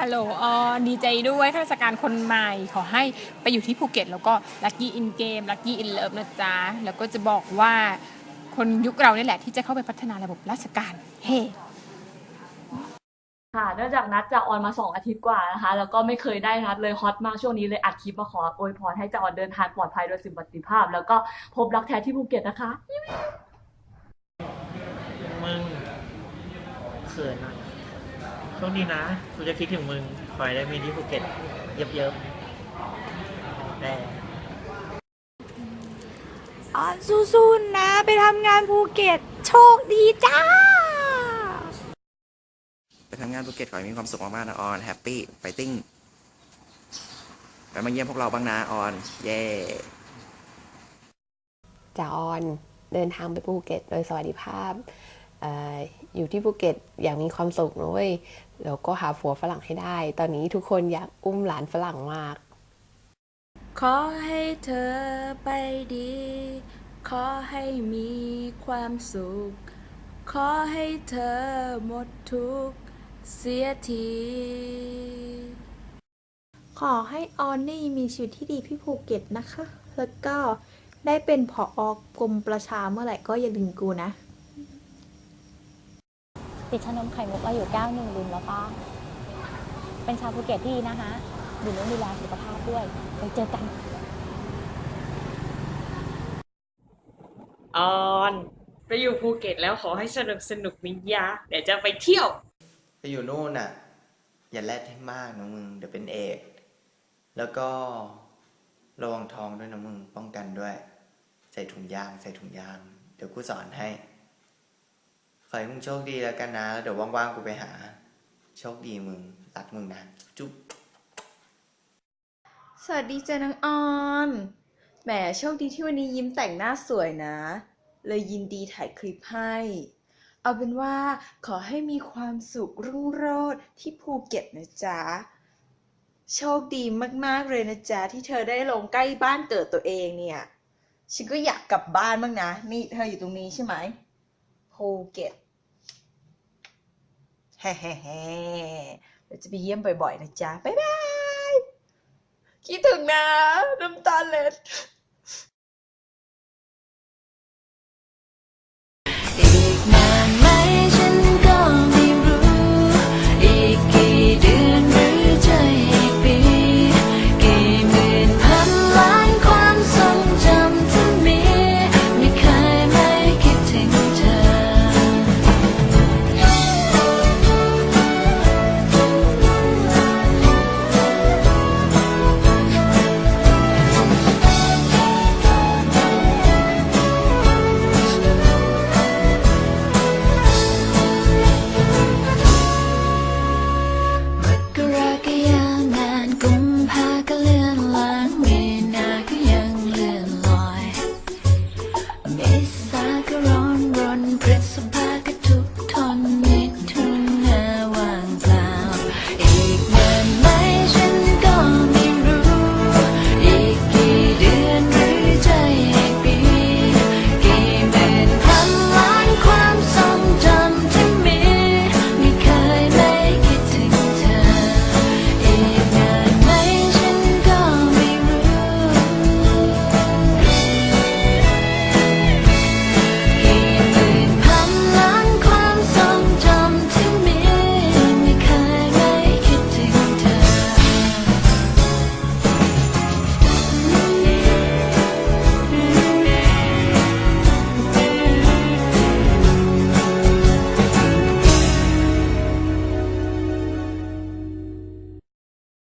ฮัลโหลออนดีใจด้วยข้าราชการคนใหม่ ขอให้ไปอยู่ที่ภูเก็ต แล้วก็ลัคกี้อินเกมลัคกี้อินเลิฟนะจ๊ะ แล้วก็จะบอกว่าคนยุคเรานี่แหละที่จะเข้าไปพัฒนาระบบราชการ เฮ้ ค่ะเนื่องจากนัดจะออนมาสองอาทิตย์กว่านะคะ แล้วก็ไม่เคยได้นัดเลยฮอตมากช่วงนี้เลยอัดคลิปมาขออวยพรให้จะออนเดินทางปลอดภัยโดยสุขภาพ แล้วก็พบรักแท้ที่ภูเก็ตนะคะมึงเขินอะ โชคดีนะ กูจะคิดถึงมึงคอยได้มีที่ภูเก็ต เยอะๆแน่ออนสู้ๆนะ ไปทำงานภูเก็ต โชคดีจ้า ไปทำงานภูเก็ตขอให้มีความสุขมากๆนะออนแฮปปี้ไฟติ้งไปมาเยี่ยมพวกเราบ้างนะออน เย้จะออนเดินทางไปภูเก็ตโดยสวัสดิภาพเอออยู่ที่ภูเก็ตอย่างมีความสุขนะเว้ยแล้วก็หาผัวฝรั่งให้ได้ ตอนนี้ทุกคนอยากอุ้มหลานฝรั่งมาก ขอให้เธอไปดี ขอให้มีความสุข ขอให้เธอหมดทุกข์เสียที ขอให้ออนนี่มีชีวิตที่ดีที่ภูเก็ตนะคะ แล้วก็ได้เป็นผออกรมประชาเมื่อไหร่ก็อย่าลืมกูนะ ติดชานมไข่มุกมาอยู่แก้วหนึ่งลืมแล้วป้า เป็นชาวภูเก็ตที่ดีนะคะดูแลดูแลสุขภาพด้วยไปเจอกัน ออน ไปอยู่ภูเก็ตแล้วขอให้สนุกสนุกมิยะเดี๋ยวจะไปเที่ยว ไปอยู่นู่นน่ะ อย่าแลดให้มากนะมึง เดี๋ยวเป็นเอก แล้วก็ระวังท้องด้วยนะมึง ป้องกันด้วย ใส่ถุงยาง ใส่ถุงยาง เดี๋ยวกูสอนให้ ขอให้มึงโชคดีแล้วกันนะ แล้วเดี๋ยวว่างๆกูไปหา โชคดีมึง รักมึงนะ จุ๊บ สวัสดีจ้าน้องออนแหมโชคดีที่วันนี้ยิ้มแต่งหน้าสวยนะ เลยยินดีถ่ายคลิปให้ เอาเป็นว่าขอให้มีความสุขรุ่งโรจน์ที่ภูเก็ตนะจ๊ะ โชคดีมากๆเลยนะจ๊ะ ที่เธอได้ลงใกล้บ้านเกิดตัวเองเนี่ย ฉันก็อยากกลับบ้านบ้างนะ นี่เธออยู่ตรงนี้ใช่ไหม ภูเก็ตแฮ่ๆเฮ้เราจะไปเยี่ยมบ่อยๆนะจ๊ะ บ๊ายบาย คิดถึงนะ น้ำตาเล็ด